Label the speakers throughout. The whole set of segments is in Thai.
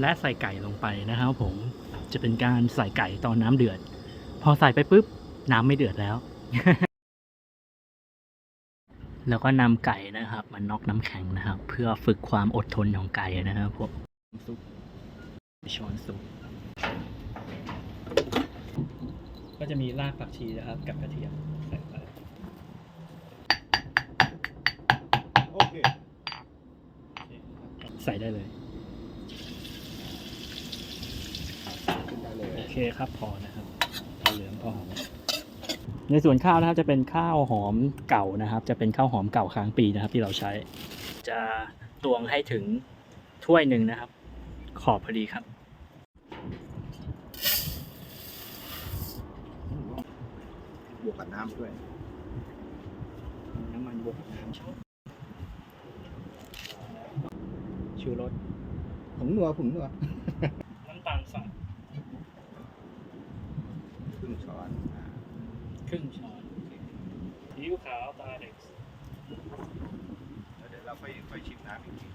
Speaker 1: และใส่ไก่ลงไปนะครับผมจะเป็นการใส่ไก่ตอนน้ำเดือด พอใส่ไปปุ๊บน้ำไม่เดือดแล้ว แล้วก็นำไก่นะครับมันน็อกน้ำแข็งนะครับ เพื่อฝึกความอดทนของไก่นะครับผมซุปช้อนซุปก็จะมีรากผักชีนะครับ กับกระเทียมใส่ไป
Speaker 2: โอเค
Speaker 1: ใส่ได้เลย
Speaker 2: ขึ้นได้ เลย
Speaker 1: โอเคครับพอนะครับพอเหลืองพอหอมในส่วนข้าวนะครับจะเป็นข้าวหอมเก่านะครับ จะเป็นข้าวหอมเก่าค้างปีนะครับ ที่เราใช้ จะตวงให้ถึงถ้วยหนึ่งนะครับ ขอบพอดีครับ
Speaker 2: บวกกับน้ำด้วย
Speaker 1: น้ำมันบวกกับน้ำชอบชูรส
Speaker 2: ผงนัวผงนัว
Speaker 1: น้ำตาลสาย
Speaker 2: ครึ่งช้อนอ่า
Speaker 1: ครึ่งช้อนซีอิ๊วขาวตาเด็ก
Speaker 2: แล้วเดี๋ยวเราค่อยค่อยชิมน้ำอีกที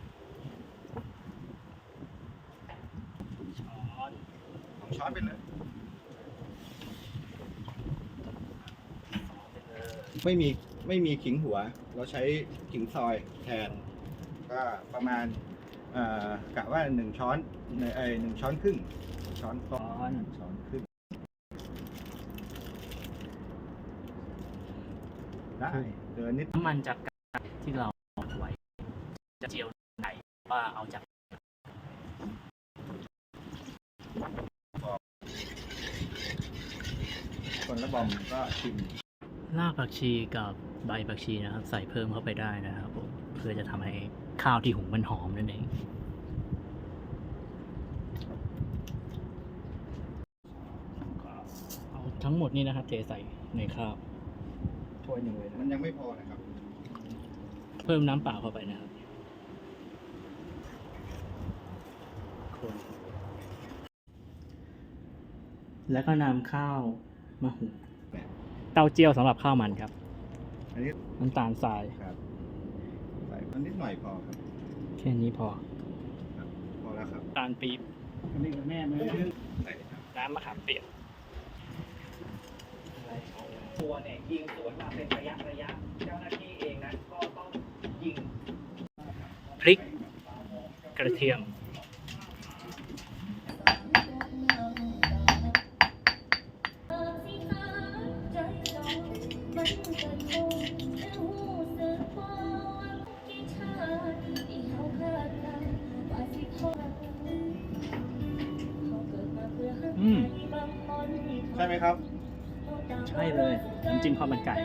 Speaker 1: ช้อน
Speaker 2: สองช้อนไปเลยไม่มีไม่มีขิงหัว เราใช้ขิงซอยแทน ก็ประมาณเอ่อกะว่าหนึ่งช้อนเอ้ยหนึ่งช้อนครึ่งหนึ่งช้อนโต๊ะ
Speaker 1: ช้อน
Speaker 2: หนึ่งช้อนครึ่ง ได้เดินนิด
Speaker 1: น้ำมันจากไก่ที่เราไว้จะเจียวไก่ว่าเอาจาก
Speaker 2: คนละบอมก็ชิม
Speaker 1: รากผักชีกับใบผักชีนะครับ ใส่เพิ่มเข้าไปได้นะครับผมเพื่อจะทำให้ข้าวที่หุงมันหอมนั่นเองเอาทั้งหมดนี่นะครับเทใส่ในข้าว ถ้วยหนึ่งเลยนะ
Speaker 2: มันยังไม่พอนะครับ
Speaker 1: เพิ่มน้ำเปล่าเข้าไปนะครับคนแล้วก็นำข้าวมาหุงเต้าเจี้ยวสำหรับข้าวมันครับ
Speaker 2: อันนี้
Speaker 1: น้ำตาลทราย
Speaker 2: ครับ ใส่มันนิดหน่อยพอครับ
Speaker 1: แค่นี้พอ
Speaker 2: ครับพอแล้วครับ
Speaker 1: ตาลปี๊บ
Speaker 3: อันนี้กับแม่ไหม
Speaker 2: ใส่เลยครับ
Speaker 1: น้ำมะขามเปียก
Speaker 3: ตัวเนี่ยยิงสวนมาเป็นระยะระยะ เจ้าหน้าที่เองนั้นก็ต้องยิง
Speaker 1: พริกกระเทียมอืม
Speaker 2: ใช่ไหมครับ
Speaker 1: ใช่เลยน้ำจิ้มข้าวมันไก่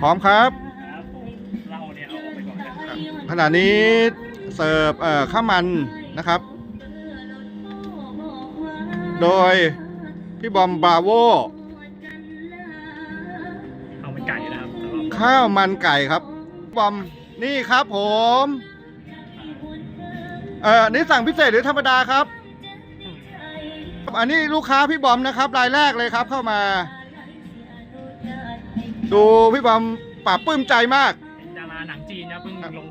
Speaker 2: พร้อมครับ
Speaker 1: ครับเราเนี่ยเอาออกไปก่อนนะครับ
Speaker 2: ขณะนี้เสิร์ฟเอ่อข้าวมันนะครับ โดยพี่บอมบราโว
Speaker 1: ข้าวมันไก่นะครับแล้วก็
Speaker 2: ข้าวมันไก่ครับ บอมนี่ครับผมเอ่อนี่สั่งพิเศษหรือธรรมดาครับ อันนี้ลูกค้าพี่บอมนะครับรายแรกเลยครับเข้ามา ดูพี่บอมปราบปลื้มใจมาก
Speaker 1: เป็นดาราหนังจีนนะเพิ่งลง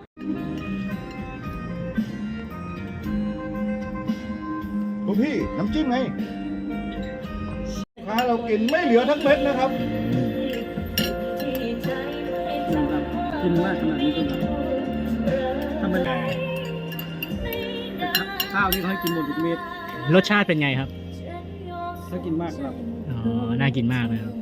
Speaker 2: ลูกพี่น้ำจิ้มไงถ้าเรากินไม่เหลือทั้งเม็ดนะครับ
Speaker 3: กินมากขนาดนี้ก็แบบถ้ามันข้าวนี่เขาให้กินหมดทุกเม็ด
Speaker 1: รสชาติเป็นไงครับ
Speaker 3: ถ้ากินมากครับ
Speaker 1: อ๋อ น่ากินมากนะครับ